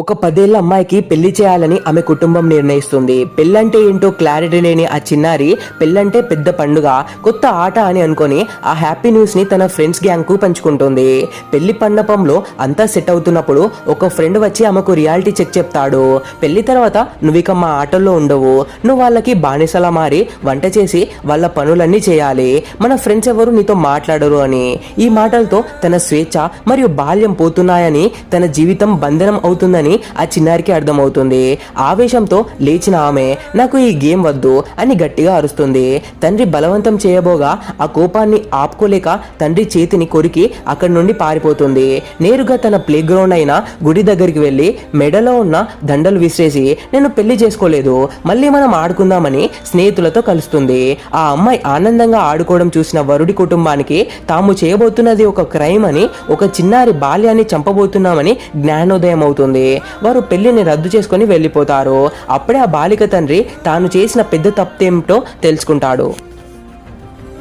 ఒక పదేళ్ళ అమ్మాయికి పెళ్ళి చేయాలని ఆమె కుటుంబం నిర్ణయిస్తుంది. పెళ్ళంటే ఏంటో క్లారిటీ లేని ఆ చిన్నారి పెళ్ళంటే పెద్ద పండుగ కొత్త ఆట అని అనుకొని ఆ హ్యాపీ న్యూస్ని తన ఫ్రెండ్స్ గ్యాంగ్కు పంచుకుంటుంది. పెళ్ళి పండపంలో అంతా సెట్ అవుతున్నప్పుడు ఒక ఫ్రెండ్ వచ్చి ఆమెకు రియాలిటీ చెక్ చెప్తాడు. పెళ్ళి తర్వాత నువ్వు ఇక మా ఆటల్లో ఉండవు. నువ్వు వాళ్ళకి బానిసలా మారి వంట చేసి వాళ్ళ పనులన్నీ చేయాలి. మన ఫ్రెండ్స్ ఎవరు నీతో మాట్లాడరు అని. ఈ మాటలతో తన స్వేచ్ఛ మరియు బాల్యం పోతున్నాయని తన జీవితం బంధనం అవుతుందని అని ఆ చిన్నారికి అర్థమవుతుంది. ఆవేశంతో లేచిన ఆమె నాకు ఈ గేమ్ వద్దు అని గట్టిగా అరుస్తుంది. తండ్రి బలవంతం చేయబోగా ఆ కోపాన్ని ఆపుకోలేక తండ్రి చేతిని కొరికి అక్కడి నుండి పారిపోతుంది. నేరుగా తన ప్లే గ్రౌండ్ అయిన గుడి దగ్గరికి వెళ్ళి మెడలో ఉన్న దండలు విసిరేసి నేను పెళ్ళి చేసుకోలేదు మళ్ళీ మనం ఆడుకుందామని స్నేహితులతో కలుస్తుంది. ఆ అమ్మాయి ఆనందంగా ఆడుకోవడం చూసిన వరుడి కుటుంబానికి తాము చేయబోతున్నది ఒక క్రైమ్ అని ఒక చిన్నారి బాల్యాన్ని చంపబోతున్నామని జ్ఞానోదయం అవుతుంది వారు పెళ్ళిని రద్దు చేసుకొని వెళ్ళిపోతారు. అప్పుడే ఆ బాలిక తండ్రి తాను చేసిన పెద్ద తప్పేమిటో తెలుసుకుంటాడు.